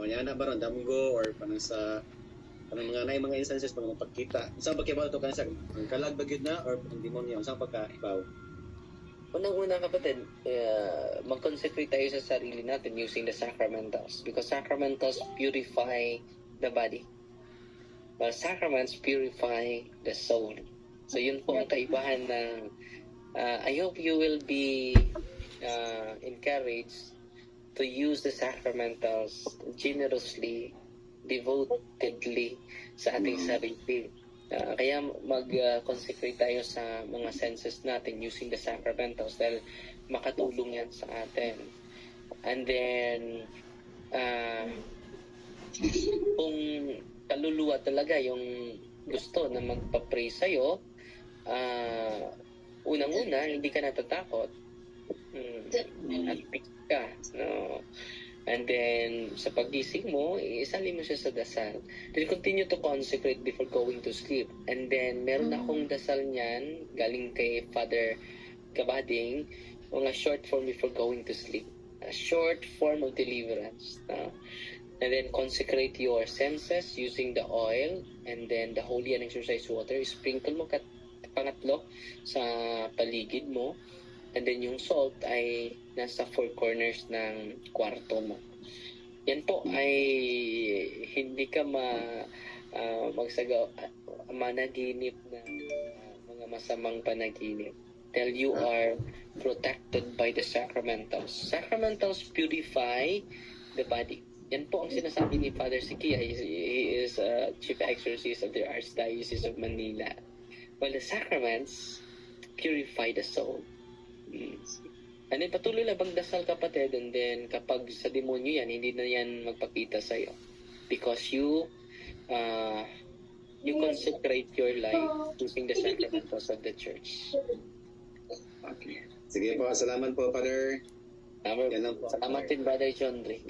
O yan na ba ron, damgo or panang sa kanang mga nay mga instances pag magpakita. Sa ba kibaw to kansa ang kalag ba na or ang demonyo sa pagkaibaw. Unang-una kapatid, uh, mag-consecrate tayo sa sarili natin using the sacramentals because sacramentals purify the body. While sacraments purify the soul. So yun po ang kaibahan ng uh, I hope you will be uh, encouraged to use the sacramentals generously, devotedly sa ating sarili. Ah, kaya mag-consecrate tayo sa mga senses natin using the sacramentals dahil makatulong yan sa atin. And then, ah, kung kaluluwa talaga yung gusto na magpa-pray sa'yo, ah, unang-una, hindi ka natatakot. Hmm, at ka. No? And then, sa pagising mo, isali mo siya sa dasal. Then, continue to consecrate before going to sleep. And then, meron akong dasal niyan, galing kay Father Kabading, mga short form before going to sleep. A short form of deliverance. no? And then, consecrate your senses using the oil and then the holy and exercise water. Sprinkle mo kat pangatlo sa paligid mo. And then yung salt ay nasa four corners ng kwarto mo. Yan po ay hindi ka ma ah, magsaga ah, managinip ng ah, mga masamang panaginip. Till you are protected by the sacramentals. Sacramentals purify the body. Yan po ang sinasabi ni Father Sikia. He, he is a chief exorcist of the Archdiocese of Manila. Well, the sacraments purify the soul. Mm. And then patuloy lang magdasal kapatid and then kapag sa demonyo yan, hindi na yan magpakita sa'yo. Because you uh, you consecrate your life using the sacramentals of the church. Okay. Sige po, salamat po Father. Salamat, salamat din Brother John Ray.